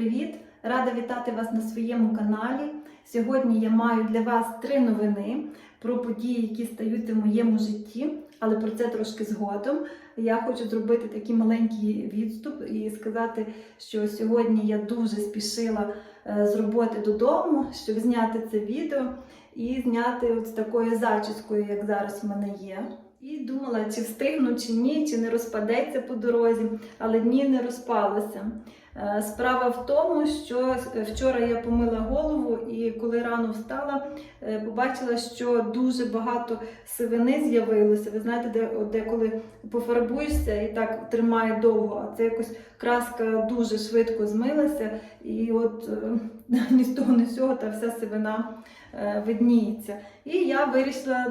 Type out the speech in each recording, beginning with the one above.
привіт! Рада вітати вас на своєму каналі. Сьогодні я маю для вас три новини про події, які стаються в моєму житті, але про це трошки згодом. Я хочу зробити такий маленький відступ і сказати, що сьогодні я дуже спішила е, з роботи додому, щоб зняти це відео і зняти з такою зачіскою, як зараз в мене є. І думала, чи встигну, чи ні, чи не розпадеться по дорозі, але ні, не розпалося. Е, Справа в тому, що вчора я помила голову, і коли рано встала, е, побачила, що дуже багато сивини з'явилося. Ви знаєте, де, де коли пофарбуєшся і так тримає довго, а це якось краска дуже швидко змилася, і от е, ні з того, ні з цього та вся сивина е, видніється. І я вирішила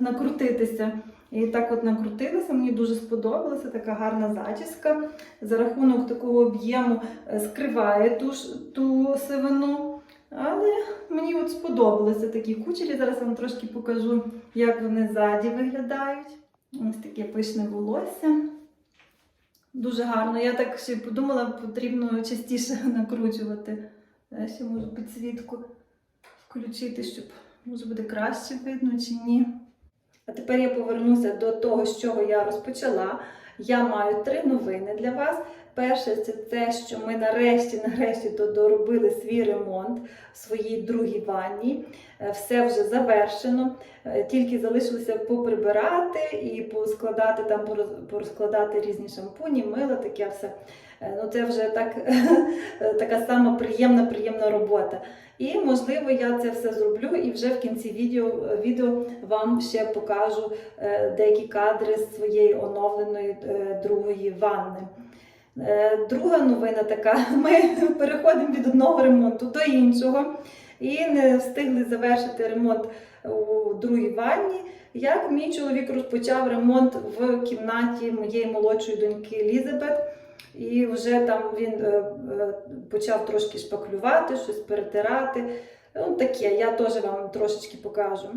накрутитися. І так от накрутилася, мені дуже сподобалася така гарна зачіска. За рахунок такого об'єму е, скриває ту, ту сивину. Але мені от сподобалися такі кучері. Зараз вам трошки покажу, як вони ззаді виглядають. Ось таке пишне волосся. Дуже гарно. Я так ще подумала, потрібно частіше накручувати. Я ще можу підсвітку включити, щоб може буде краще видно чи ні. А тепер я повернуся до того, з чого я розпочала. Я маю три новини для вас. Перше, це те, що ми нарешті, нарешті до- доробили свій ремонт в своїй другій ванні. Е, Все вже завершено. Е, Тільки залишилося поприбирати і поскладати там, порозкладати різні шампуні, мило, таке все. Е, Ну, це вже так, така сама приємна, приємна робота. І можливо я це все зроблю і вже в кінці відео, відео вам ще покажу е, деякі кадри з своєї оновленої е, другої ванни. Е, Друга новина така: ми переходимо від одного ремонту до іншого і не встигли завершити ремонт у другій ванні. Як мій чоловік розпочав ремонт в кімнаті моєї молодшої доньки Лізабет. І вже там він е, е, почав трошки шпаклювати, щось перетирати. Ну, таке, я теж вам трошечки покажу.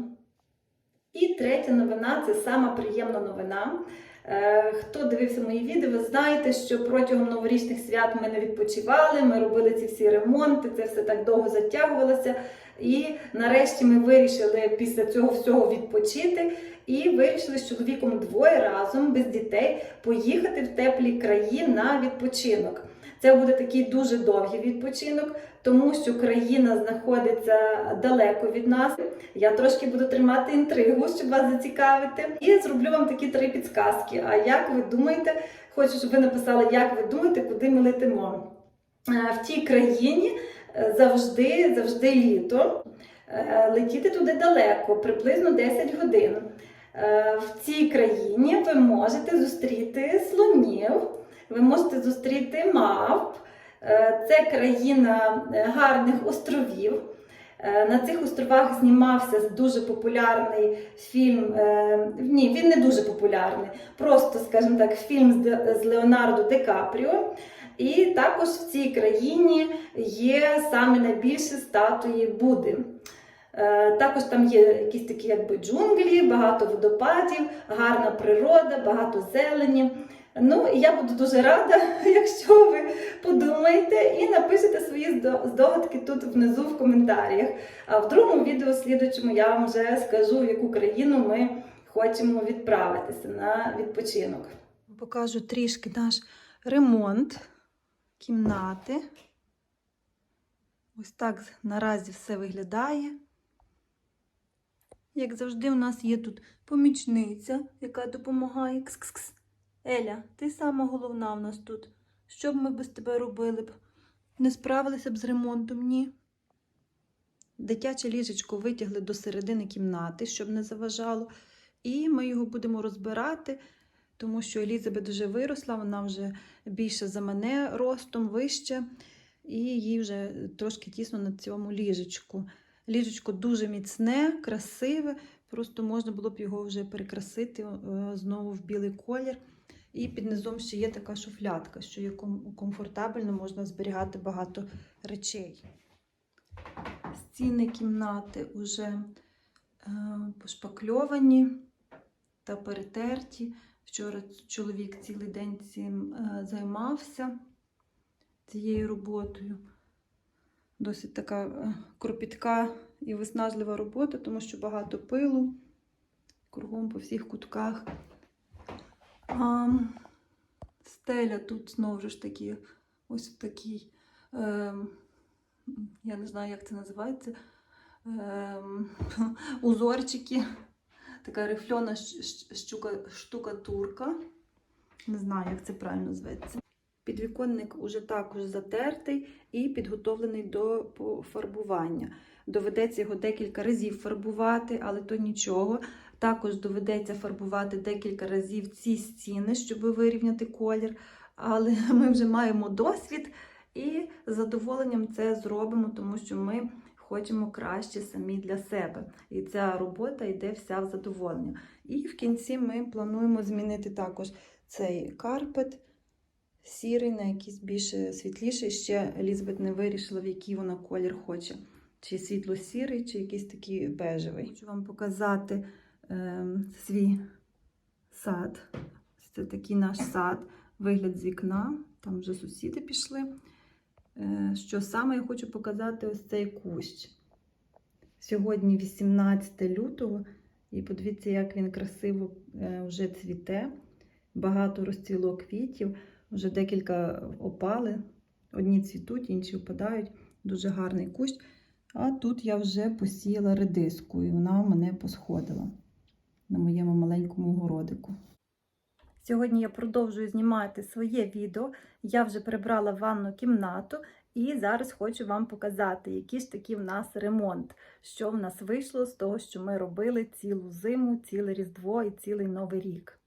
І третя новина це сама приємна новина. Е, Хто дивився мої відео, ви знаєте, що протягом новорічних свят ми не відпочивали, ми робили ці всі ремонти, це все так довго затягувалося. І нарешті ми вирішили після цього всього відпочити і вирішили з чоловіком двоє разом без дітей поїхати в теплі краї на відпочинок. Це буде такий дуже довгий відпочинок, тому що країна знаходиться далеко від нас. Я трошки буду тримати інтригу, щоб вас зацікавити. І зроблю вам такі три підсказки. А як ви думаєте, хочу, щоб ви написали, як ви думаєте, куди ми летимо? Е, В тій країні завжди, завжди літо. Е, Летіти туди далеко, приблизно 10 годин. Е, В цій країні ви можете зустріти слонів, ви можете зустріти мавп. Е, Це країна е, гарних островів. Е, На цих островах знімався дуже популярний фільм. е, Ні, він не дуже популярний. Просто, скажімо так, фільм з Леонардо Ди Капріо. І також в цій країні є саме найбільші статуї Будди. Е, Також там є якісь такі якби джунглі, багато водопадів, гарна природа, багато зелені. Ну, і я буду дуже рада, якщо ви подумаєте і напишете свої здогадки тут внизу в коментарях. А в другому відео слідучому я вам вже скажу, в яку країну ми хочемо відправитися на відпочинок. Покажу трішки наш ремонт кімнати. Ось так наразі все виглядає. Як завжди, у нас є тут помічниця, яка допомагає. Кс-кс-кс. Еля, ти сама головна в нас тут. Що б ми без тебе робили б? Не справилися б з ремонтом, ні. Дитяче ліжечко витягли до середини кімнати, щоб не заважало. І ми його будемо розбирати, тому що Елізабет вже виросла, вона вже більше за мене ростом вище, і їй вже трошки тісно на цьому ліжечку. Ліжечко дуже міцне, красиве, просто можна було б його вже перекрасити е, знову в білий колір. І під низом ще є така шуфлядка, що є комфортабельно, можна зберігати багато речей. Стіни кімнати вже е, пошпакльовані та перетерті. Вчора чоловік цілий день цим е, займався. цією роботою. Досить така е, кропітка і виснажлива робота, тому що багато пилу кругом по всіх кутках. А, стеля тут знову ж таки, ось в такій, ем, я не знаю, як це називається, ем, узорчики. Така рифльона штукатурка. Не знаю, як це правильно зветься. Підвіконник уже також затертий і підготовлений до пофарбування. Доведеться його декілька разів фарбувати, але то нічого. Також доведеться фарбувати декілька разів ці стіни, щоб вирівняти колір. Але ми вже маємо досвід і з задоволенням це зробимо, тому що ми хочемо краще самі для себе. І ця робота йде вся в задоволення. І в кінці ми плануємо змінити також цей карпет сірий на якийсь більш світліший. Ще Елізабет не вирішила, в який вона колір хоче. Чи світло-сірий, чи якийсь такий бежевий. Хочу вам показати е, свій сад. Це такий наш сад, вигляд з вікна. Там вже сусіди пішли. Е, що саме я хочу показати ось цей кущ. Сьогодні 18 лютого, і подивіться, як він красиво е, вже цвіте. Багато розцвіло квітів, вже декілька опали. Одні цвітуть, інші опадають. Дуже гарний кущ. А тут я вже посіяла редиску, і вона мене посходила на моєму маленькому городику. Сьогодні я продовжую знімати своє відео. Я вже прибрала ванну кімнату і зараз хочу вам показати, який ж такий в нас ремонт, що в нас вийшло з того, що ми робили цілу зиму, ціле Різдво і цілий Новий рік.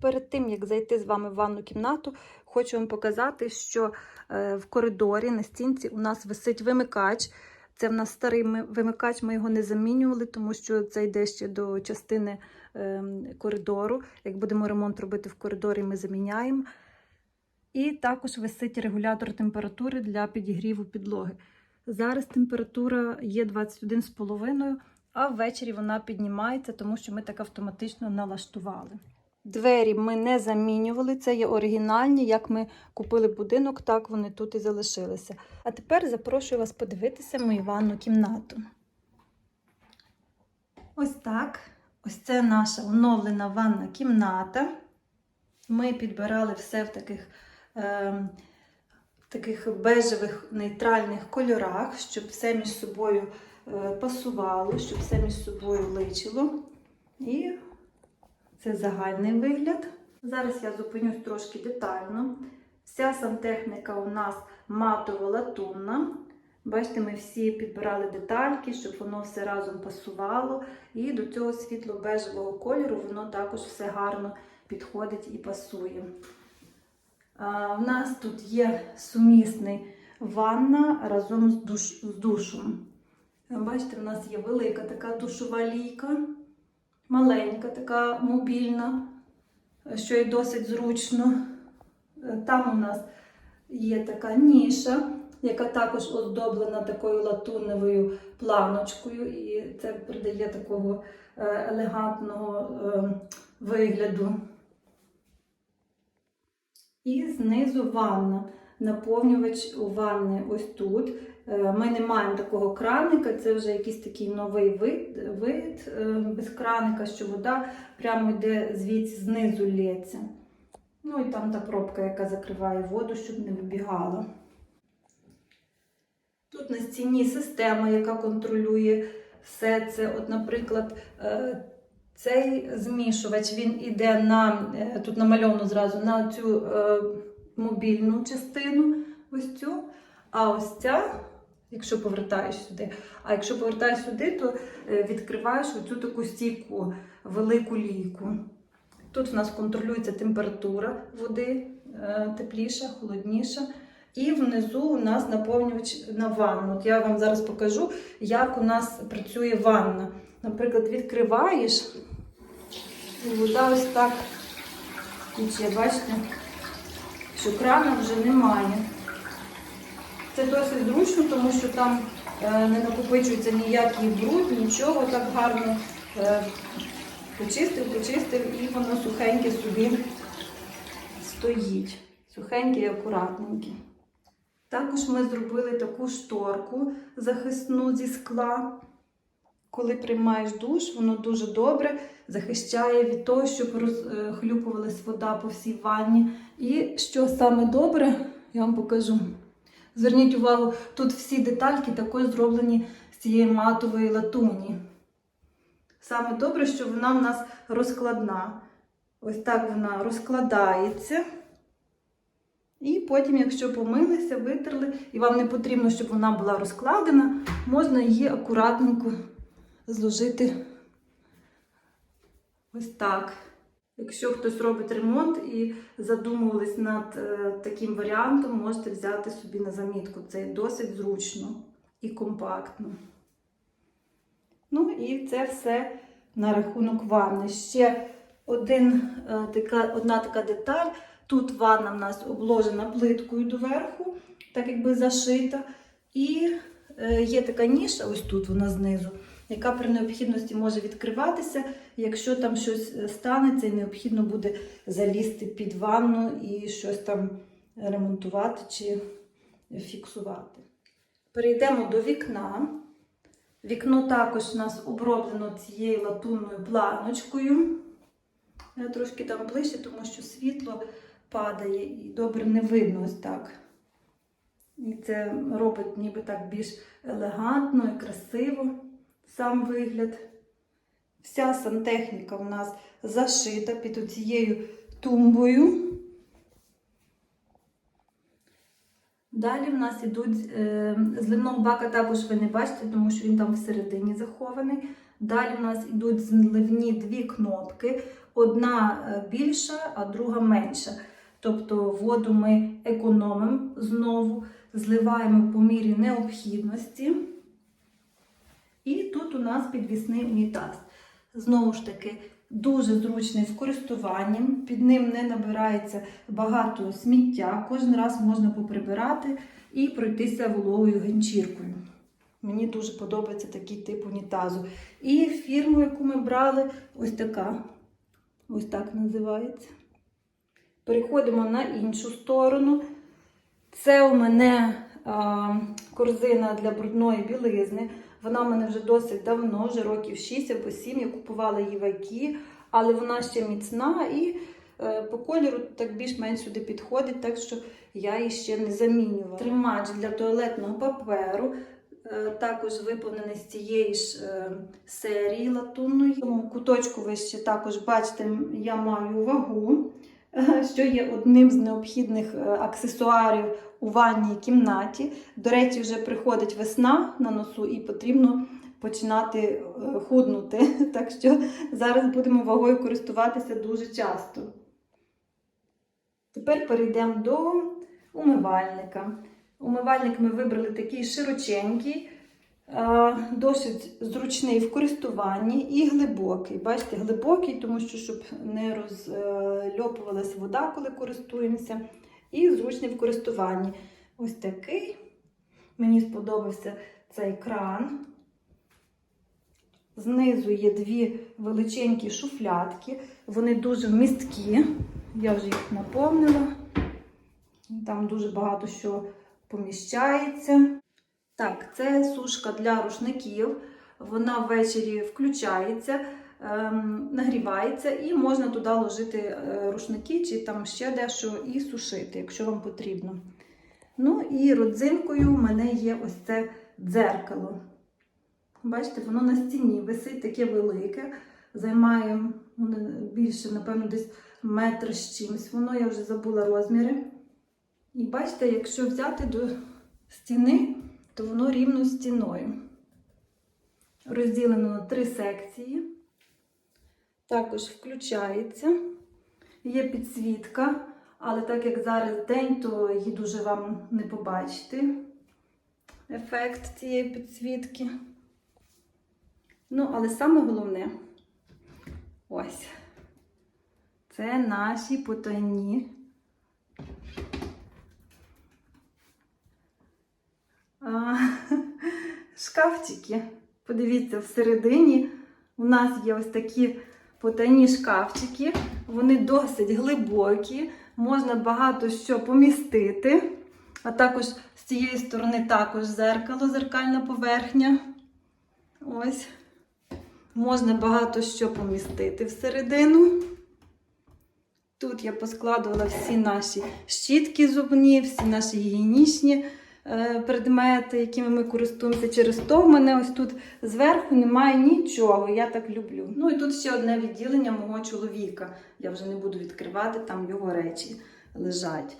Перед тим, як зайти з вами в ванну кімнату, хочу вам показати, що е, в коридорі на стінці у нас висить вимикач. Це в нас старий вимикач, ми його не замінювали, тому що це йде ще до частини ем, коридору. Як будемо ремонт робити в коридорі, ми заміняємо. І також висить регулятор температури для підігріву підлоги. Зараз температура є 21,5, а ввечері вона піднімається, тому що ми так автоматично налаштували. Двері ми не замінювали, це є оригінальні. Як ми купили будинок, так вони тут і залишилися. А тепер запрошую вас подивитися мою ванну кімнату. Ось так. Ось це наша оновлена ванна кімната. Ми підбирали все в таких, е, таких бежевих нейтральних кольорах, щоб все між собою е, пасувало, щоб все між собою личило. І це загальний вигляд. Зараз я зупинюсь трошки детально. Вся сантехніка у нас матово-латунна. Бачите, ми всі підбирали детальки, щоб воно все разом пасувало. І до цього світло-бежевого кольору воно також все гарно підходить і пасує. В нас тут є сумісний ванна разом з, душ, з душем. Бачите, в нас є велика така душова лійка, маленька, така мобільна, що і досить зручно. Е, Там у нас є така ніша, яка також оздоблена такою латуневою планочкою, і це придає такого е, елегантного е, вигляду. І знизу ванна. Наповнювач у ванни ось тут. Е, Ми не маємо такого краника, це вже якийсь такий новий вид, вид е, без краника, що вода прямо йде звідси знизу лється. Ну і там та пробка, яка закриває воду, щоб не вибігала. Тут на стіні система, яка контролює все це. От, наприклад, е, цей змішувач він іде на тут намальовано зразу на цю мобільну частину, ось цю. А ось ця, якщо повертаєш сюди, а якщо повертаєш сюди, то е, відкриваєш оцю таку стійку, велику лійку. Тут в нас контролюється температура води, е, тепліша, холодніша. І внизу у нас наповнювач на ванну. От я вам зараз покажу, як у нас працює ванна. Наприклад, відкриваєш, і вода ось так тече. Бачите, що крана вже немає. Це досить зручно, тому що там е, не накопичується ніякий бруд, нічого так гарно е, почистив, почистив, і воно сухеньке собі стоїть. Сухеньке і акуратненьке. Також ми зробили таку шторку захисну зі скла. Коли приймаєш душ, воно дуже добре захищає від того, щоб розхлюпувалась вода по всій ванні. І що саме добре, я вам покажу. Зверніть увагу, тут всі детальки також зроблені з цієї матової латуні. Саме добре, що вона в нас розкладна. Ось так вона розкладається. І потім, якщо помилися, витерли, і вам не потрібно, щоб вона була розкладена, можна її акуратненько зложити ось так. Якщо хтось робить ремонт і задумувались над е, таким варіантом, можете взяти собі на замітку. Це досить зручно і компактно. Ну і це все на рахунок ванни. Ще один, е, така, одна така деталь. Тут ванна в нас обложена плиткою доверху, так якби зашита. І е, є така ніша, ось тут вона знизу, яка при необхідності може відкриватися. Якщо там щось е, станеться і необхідно буде залізти під ванну і щось там ремонтувати чи фіксувати. Перейдемо до вікна. Вікно також у нас оброблено цією латунною планочкою. Я трошки там ближче, тому що світло падає і добре не видно ось так. І це робить ніби так більш елегантно і красиво сам вигляд. Вся сантехніка у нас зашита під цією тумбою. Далі в нас ідуть е, зливного бака, також ви не бачите, тому що він там всередині захований. Далі в нас йдуть зливні дві кнопки. Одна е, більша, а друга менша. Тобто воду ми економимо знову, зливаємо по мірі необхідності. І тут у нас підвісний унітаз. Знову ж таки, дуже зручний в користуванні, під ним не набирається багато сміття, кожен раз можна поприбирати і пройтися вологою ганчіркою. Мені дуже подобається такий тип унітазу. І фірму, яку ми брали, ось така. Ось так називається. Переходимо на іншу сторону. Це у мене а, корзина для брудної білизни. Вона в мене вже досить давно, вже років 6 або 7. Я купувала її в Айкі, але вона ще міцна і е, по кольору так більш-менш сюди підходить, так що я її ще не замінювала. Тримач для туалетного паперу. е, Також виповнений з цієї ж е, серії латунної. Куточку ви ще також бачите, я маю вагу, що є одним з необхідних е, аксесуарів у ванній кімнаті. До речі, вже приходить весна на носу і потрібно починати е, худнути. Так що зараз будемо вагою користуватися дуже часто. Тепер перейдемо до умивальника. Умивальник ми вибрали такий широченький, досить зручний в користуванні і глибокий. Бачите, глибокий, тому що щоб не розльопувалася вода, коли користуємося. І зручний в користуванні. Ось такий. Мені сподобався цей кран. Знизу є дві величенькі шуфлятки. Вони дуже вмісткі. Я вже їх наповнила. Там дуже багато що поміщається. Так, це сушка для рушників. Вона ввечері включається, ем, нагрівається, і можна туди ложити е, рушники чи там ще дещо і сушити, якщо вам потрібно. Ну і родзинкою в мене є ось це дзеркало. Бачите, воно на стіні висить таке велике, займає ну, більше, напевно, десь метр з чимось. Воно я вже забула розміри. І бачите, якщо взяти до стіни, то воно рівно стіною. Розділено на три секції. Також включається. Є підсвітка, але так як зараз день, то її дуже вам не побачити. Ефект цієї підсвітки. Ну, але саме головне ось. Це наші потайні а, шкафчики. Подивіться, всередині у нас є ось такі потайні шкафчики. Вони досить глибокі, можна багато що помістити. А також з цієї сторони також зеркало, зеркальна поверхня. Ось. Можна багато що помістити всередину. Тут я поскладувала всі наші щітки зубні, всі наші гігієнічні предмети, якими ми користуємося. Через то в мене ось тут зверху немає нічого. Я так люблю. Ну і тут ще одне відділення мого чоловіка. Я вже не буду відкривати, там його речі лежать.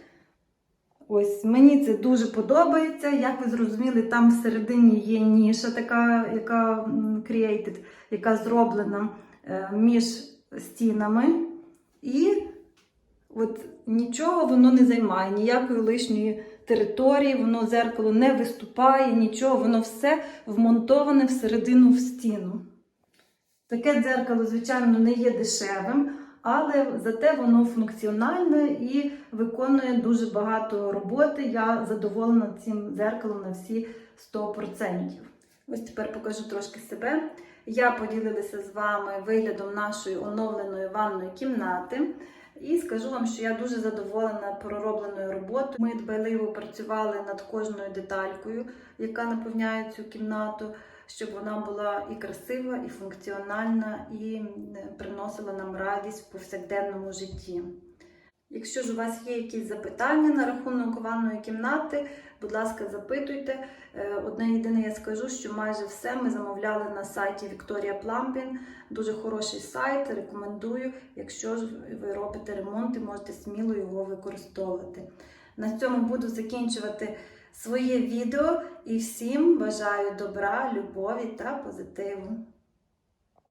Ось мені це дуже подобається. Як ви зрозуміли, там всередині є ніша, така, яка created, яка зроблена е, між стінами. І от нічого воно не займає, ніякої лишньої території, воно зеркало не виступає, нічого, воно все вмонтоване всередину в стіну. Таке дзеркало, звичайно, не є дешевим, але зате воно функціональне і виконує дуже багато роботи. Я задоволена цим дзеркалом на всі 100%. Ось тепер покажу трошки себе. Я поділилася з вами виглядом нашої оновленої ванної кімнати. І скажу вам, що я дуже задоволена проробленою роботою. Ми дбайливо працювали над кожною деталькою, яка наповняє цю кімнату, щоб вона була і красива, і функціональна, і приносила нам радість в повсякденному житті. Якщо ж у вас є якісь запитання на рахунок ванної кімнати, будь ласка, запитуйте. Е, Одне єдине я скажу, що майже все ми замовляли на сайті Victoria Plumbing. Дуже хороший сайт, рекомендую. Якщо ж ви робите ремонт, можете сміло його використовувати. На цьому буду закінчувати своє відео і всім бажаю добра, любові та позитиву.